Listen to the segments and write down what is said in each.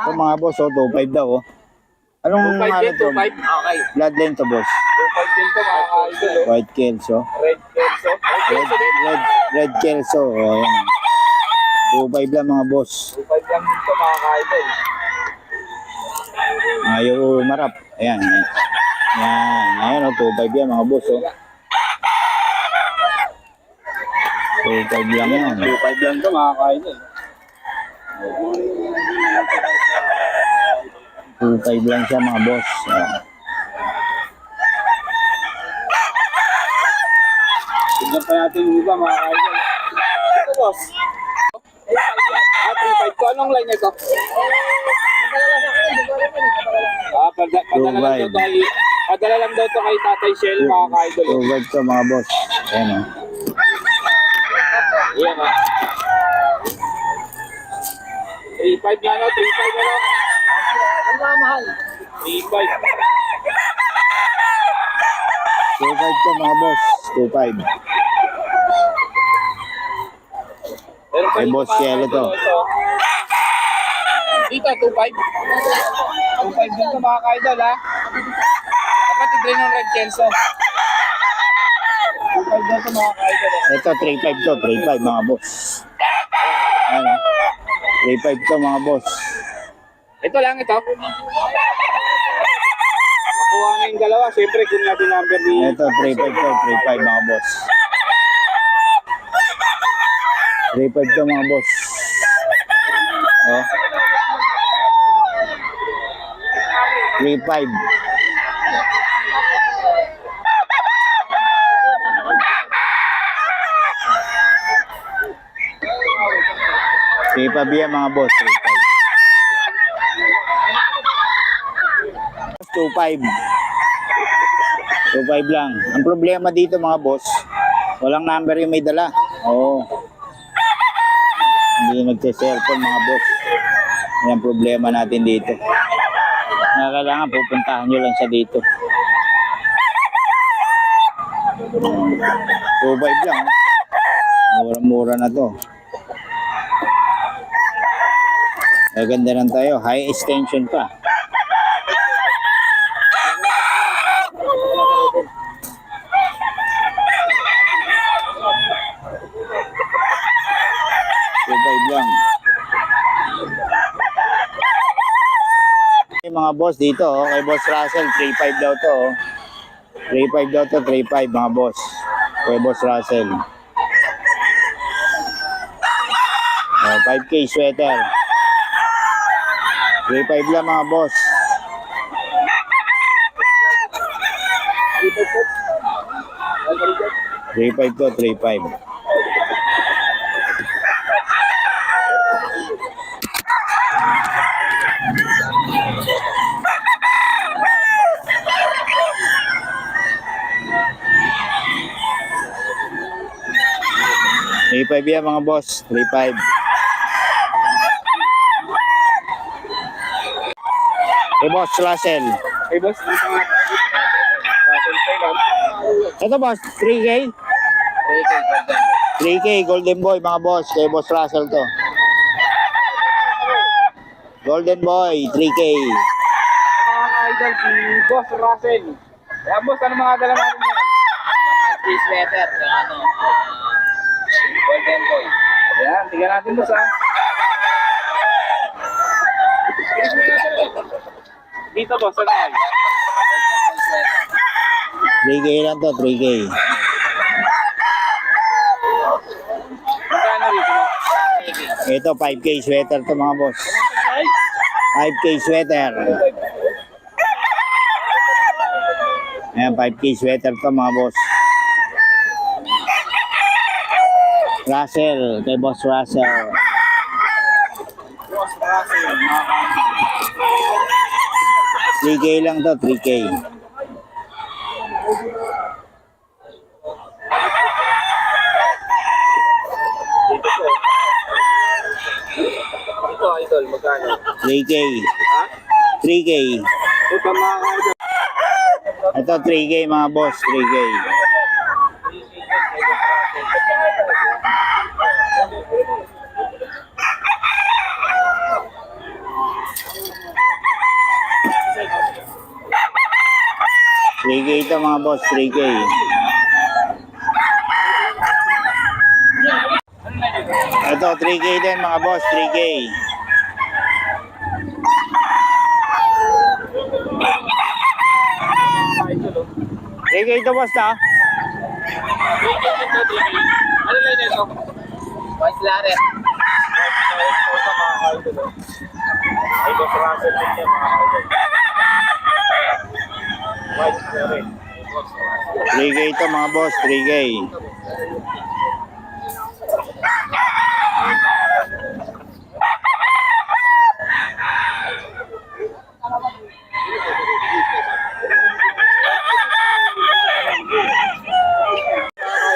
Ito mga boss, oh, 2.5 daw, oh. Anong 2.5 ano to? 2.5. Okay. Bloodline to, boss. 2.5 din to mga idol. oh. White Kelso. Red Kelso. Red Red, red, red Kelso, oh, yan. 2.5 lang mga boss. 2.5 lang din to mga idol. Ayaw marap. Ayan. Yan. Ayan, oh, 2.5 yan mga boss, oh. 2.5 lang yan. 2.5 lang to mga idol. 2.5 lang siya mga boss. Ayan. Tignan pa natin yung iba mga idol. Ito boss. Ah, 3.5 ko. Anong line ito? Ah, pada- padala lang daw kay Padala lang daw to kay Tatay Shell mga idol. 2.5 to mga boss. Ayan, oh. Iyan ah. 3.5 na no, 3.5 na no. Mahal. 3.5. 2.5 to mga boss. 2.5. Meron pa Kay Boss Cielo to. ito. Dito, 2.5. 2.5 din to mga kaidol ha. Kapatid rin ng Red Kelso. 2.5 din to mga kaidol. Ito, 3.5 to. 3.5 mga boss. Ayan, oh. 3.5 to mga boss. Ito lang ito. Nakuha na yung dalawa. Siyempre, kung natin number ni... Ito, 3.5 to. 3.5 mga boss. 3.5 to mga boss. Oh. 3.5. Sige pa biya mga boss, 3.5. 2.5. 2.5 lang. Ang problema dito mga boss, walang number yung may dala. Oo. Hindi nagse-cellphone mga boss. Yan problema natin dito. Kaya kailangan pupuntahan nyo lang siya dito. 2.5 lang. Mura-mura na to. Maganda lang tayo. High extension pa. Two five lang. Yung mga boss dito, oh, kay Boss Russell, 3.5 daw to. Oh. 3.5 daw to, 3.5 mga boss. Kay Boss Russell. Oh, 5K sweater. 3.5 lang mga boss. Three five to, three five. Three five yan mga boss, three five. Hey boss Russell. Hey boss. Ito boss, 3K? 3K, ganda. 3K Golden Boy mga boss, kay boss Russell to. Golden Boy, 3K. Mga idol, si Boss Russell. Kaya boss, ano mga dala natin yan? Sweater, ano, ah, Boy. Ayan, tingnan natin boss ha. Dito boss, ano sweater. 3K lang to, 3K. Magkano rito? Ito, 5K sweater to mga boss. 5K sweater. Ayan, 5K sweater to mga boss. Russell, kay boss Russell. Boss Russell, mga 3K lang to, 3K. Dito po. Ito idol, magkano? 3K. Ha? 3K. Ito mga. Ito, 3K mga boss, 3K. 3K ito mga boss, 3K. Ito, 3K din mga boss, 3K. Idol, oh. 3K ito boss ah. na. Ano yan, no? White Claret. Ay, Boss Russell mga idol. White Claret. 3K ito mga boss, 3K.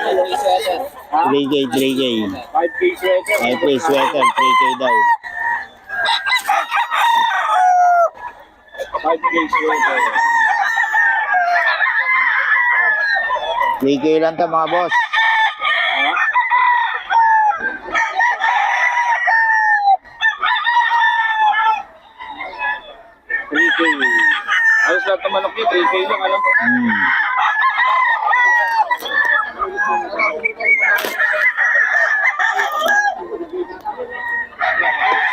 White sweater. 3K, 3K. 5K sweater. 5K sweater, 3K daw. 5K sweater. 3K lang to mga boss. Ayos lahat ng manok niya, 3K lang, alam ko. Hmm.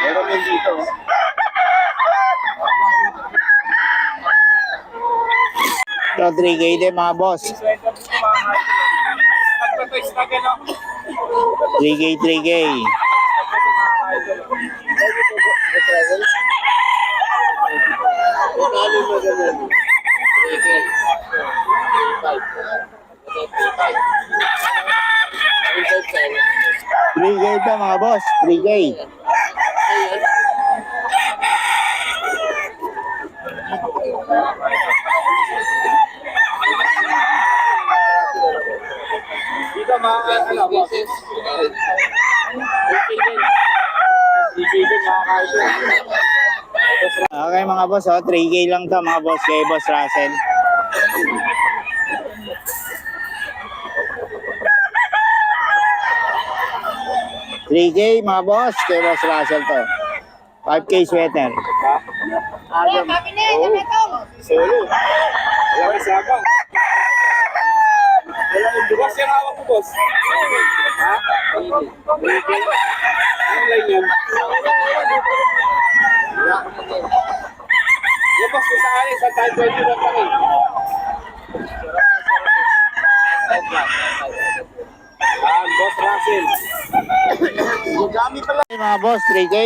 Meron din dito. oh. Ito, 3K din mga boss. Sweater dito, mga idol. Tagpa to, struggle ako. 3K, 3K. Three K. Three five. Ito, three five. Three five seven. 3K ito mga boss, 3K. Ano, boss. Pieces. 3K din. 3K din, mga idol. Okay mga boss, oh, 3K lang to mga boss kay Boss Russell. Three K mga boss, kay Boss Russell to. 5K sweater. Adam. Oo. Solo. Wala kang saba. Wala yung ko, boss. Ha? Okay. Ano line yan? Yung boss, kung sakali, sa tayo pwede lang kami. Ah, boss Russell. Gugami pala. Mga boss, 3K.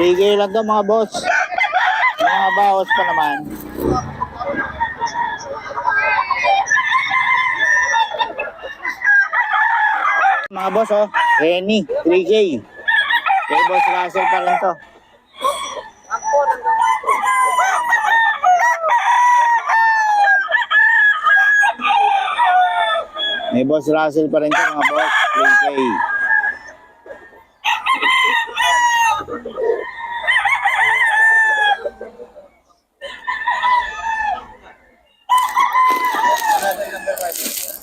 Bigay lang to mga boss. Mga bawas pa naman. Mga boss oh, Renny, 3K. Kay Boss Russell pa rin to. May Boss Russell pa rin to mga boss, 3K. 分かりました。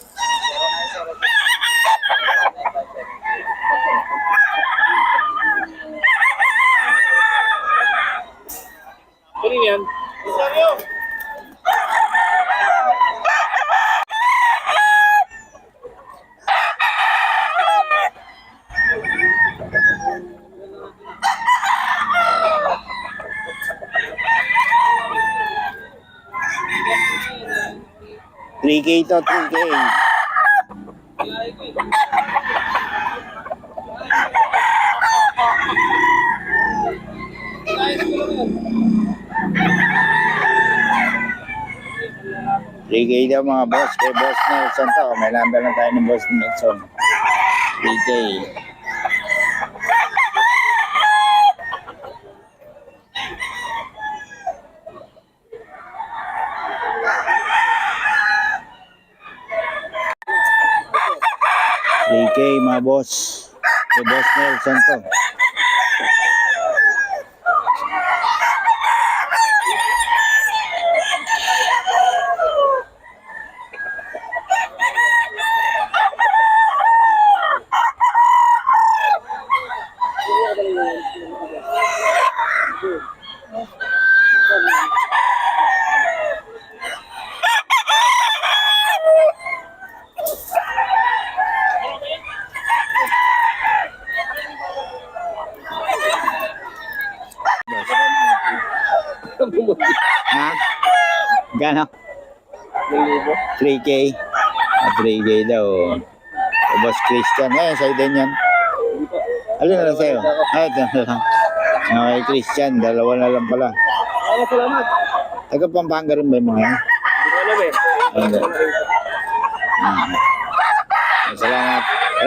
3K to, 3K. Three daw mga boss. Kay boss Nelson to. May number na tayo ni boss Nelson. Three K. 3K mga boss. Kay Boss Nelson to. Ha? Gano? 3K. Ah, 3K daw. Kay Boss Christian. Eh, sa'yo din yan. Alin na lang sa'yo? Ah, ito na lang. Okay, Christian. Dalawa na lang pala. Ay, salamat. Taga Pampanga rin ba yung mga yan? Hindi ko alam eh. Ayun. Hmm.